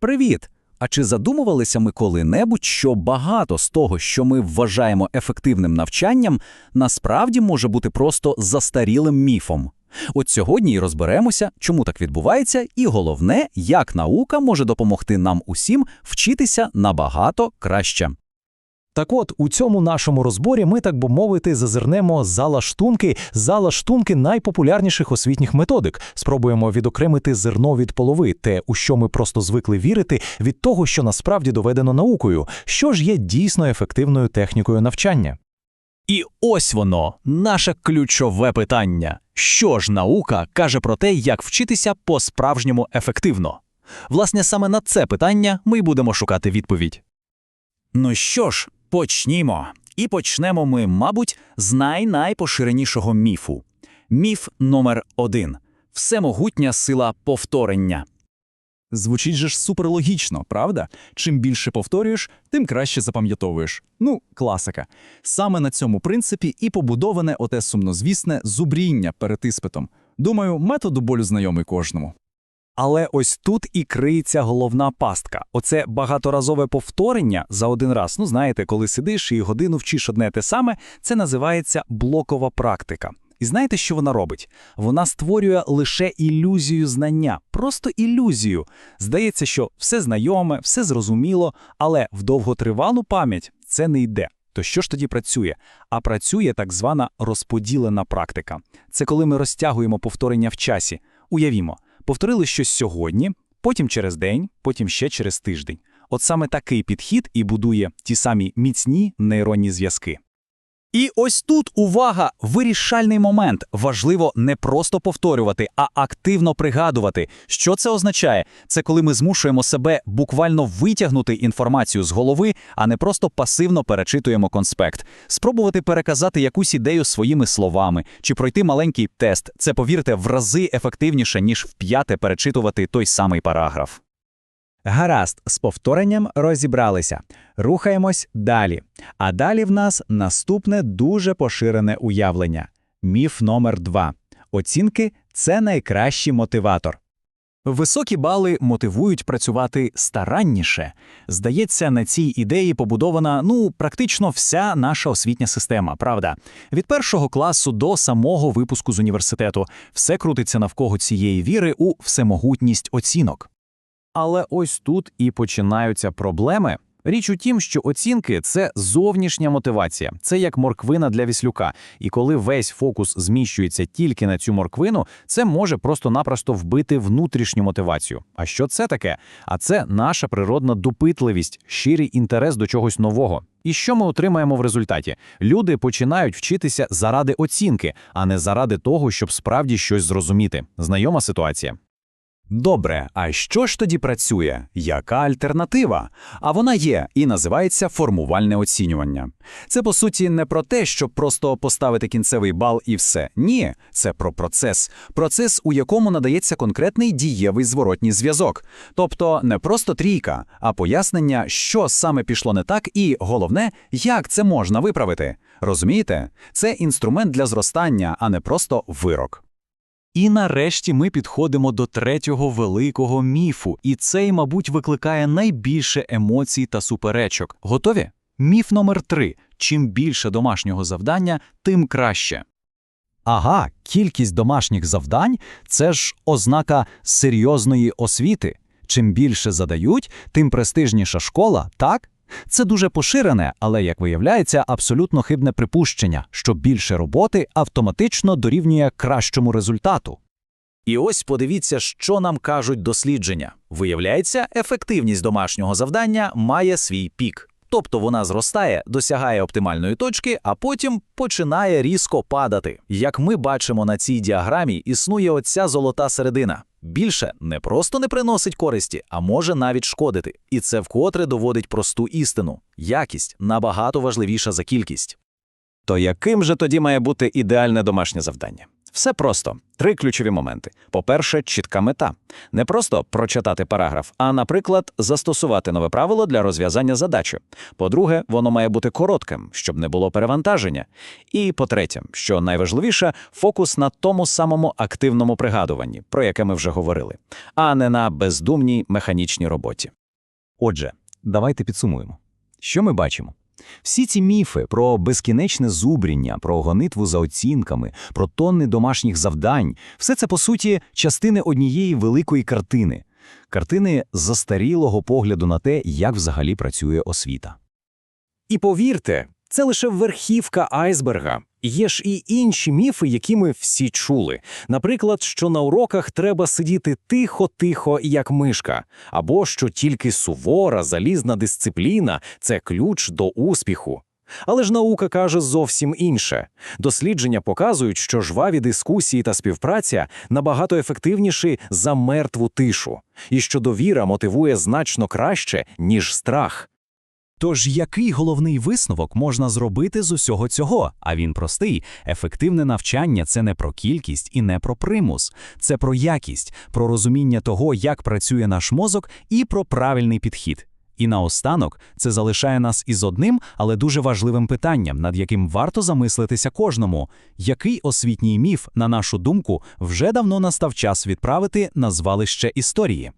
Привіт! А чи задумувалися ми коли-небудь, що багато з того, що ми вважаємо ефективним навчанням, насправді може бути просто застарілим міфом? От сьогодні і розберемося, чому так відбувається, і головне, як наука може допомогти нам усім вчитися набагато краще. Так от, у цьому нашому розборі ми, так би мовити, зазирнемо за лаштунки, за лаштунки найпопулярніших освітніх методик. Спробуємо відокремити зерно від полови, те, у що ми просто звикли вірити, від того, що насправді доведено наукою, що ж є дійсно ефективною технікою навчання. І ось воно, наше ключове питання. Що ж наука каже про те, як вчитися по-справжньому ефективно? Власне, саме на це питання ми й будемо шукати відповідь. Ну що ж, почнімо. І почнемо ми, мабуть, з най-найпоширенішого міфу. Міф номер один – всемогутня сила повторення. Звучить же ж суперлогічно, правда? Чим більше повторюєш, тим краще запам'ятовуєш. Ну, класика. Саме на цьому принципі і побудоване оте сумнозвісне зубріння перед іспитом. Думаю, метод до болю знайомий кожному. Але ось тут і криється головна пастка. Оце багаторазове повторення за один раз. Ну, знаєте, коли сидиш і годину вчиш одне те саме, це називається блокова практика. І знаєте, що вона робить? Вона створює лише ілюзію знання, просто ілюзію. Здається, що все знайоме, все зрозуміло, але в довготривалу пам'ять це не йде. То що ж тоді працює? А працює так звана розподілена практика. Це коли ми розтягуємо повторення в часі. Уявімо, повторили щось сьогодні, потім через день, потім ще через тиждень. От саме такий підхід і будує ті самі міцні нейронні зв'язки. І ось тут увага, вирішальний момент. Важливо не просто повторювати, а активно пригадувати. Що це означає? Це коли ми змушуємо себе буквально витягнути інформацію з голови, а не просто пасивно перечитуємо конспект. Спробувати переказати якусь ідею своїми словами чи пройти маленький тест. Це, повірте, в рази ефективніше, ніж вп'яте перечитувати той самий параграф. Гаразд, з повторенням розібралися. Рухаємось далі. А далі в нас наступне дуже поширене уявлення. Міф номер два. Оцінки це найкращий мотиватор. Високі бали мотивують працювати старанніше. Здається, на цій ідеї побудована ну практично вся наша освітня система, правда? Від першого класу до самого випуску з університету все крутиться навколо цієї віри у всемогутність оцінок. Але ось тут і починаються проблеми. Річ у тім, що оцінки це зовнішня мотивація, це як морквина для віслюка. І коли весь фокус зміщується тільки на цю морквину, це може просто-напросто вбити внутрішню мотивацію. А що це таке? А це наша природна допитливість, щирий інтерес до чогось нового. І що ми отримаємо в результаті? Люди починають вчитися заради оцінки, а не заради того, щоб справді щось зрозуміти. Знайома ситуація. Добре, а що ж тоді працює? Яка альтернатива? А вона є і називається формувальне оцінювання. Це по суті не про те, щоб просто поставити кінцевий бал і все. Ні, це про процес. Процес, у якому надається конкретний дієвий зворотній зв'язок. Тобто не просто трійка, а пояснення, що саме пішло не так, і головне, як це можна виправити. Розумієте? Це інструмент для зростання, а не просто вирок. І нарешті ми підходимо до третього великого міфу, і цей, мабуть, викликає найбільше емоцій та суперечок. Готові? Міф номер три: чим більше домашнього завдання, тим краще. Ага, кількість домашніх завдань це ж ознака серйозної освіти. Чим більше задають, тим престижніша школа, так? Це дуже поширене, але, як виявляється, абсолютно хибне припущення, що більше роботи автоматично дорівнює кращому результату. І ось подивіться, що нам кажуть дослідження. Виявляється, ефективність домашнього завдання має свій пік. Тобто вона зростає, досягає оптимальної точки, а потім починає різко падати. Як ми бачимо на цій діаграмі, існує оця золота середина. Більше не просто не приносить користі, а може навіть шкодити. І це вкотре доводить просту істину: якість набагато важливіша за кількість. То яким же тоді має бути ідеальне домашнє завдання? Все просто. Три ключові моменти. По-перше, чітка мета. Не просто прочитати параграф, а, наприклад, застосувати нове правило для розв'язання задачі. По-друге, воно має бути коротким, щоб не було перевантаження. І по-третє, що найважливіше, фокус на тому самому активному пригадуванні, про яке ми вже говорили, а не на бездумній механічній роботі. Отже, давайте підсумуємо. Що ми бачимо? Всі ці міфи про безкінечне зубріння, про гонитву за оцінками, про тонни домашніх завдань – все це, по суті, частини однієї великої картини. Картини застарілого погляду на те, як взагалі працює освіта. І повірте, це лише верхівка айсберга. Є ж і інші міфи, які ми всі чули. Наприклад, що на уроках треба сидіти тихо-тихо, як мишка, або що тільки сувора, залізна дисципліна це ключ до успіху. Але ж наука каже зовсім інше. Дослідження показують, що жваві дискусії та співпраця набагато ефективніші за мертву тишу, і що довіра мотивує значно краще, ніж страх. Тож який головний висновок можна зробити з усього цього? А він простий. Ефективне навчання – це не про кількість і не про примус. Це про якість, про розуміння того, як працює наш мозок, і про правильний підхід. І наостанок це залишає нас із одним, але дуже важливим питанням, над яким варто замислитися кожному. Який освітній міф, на нашу думку, вже давно настав час відправити на звалище історії?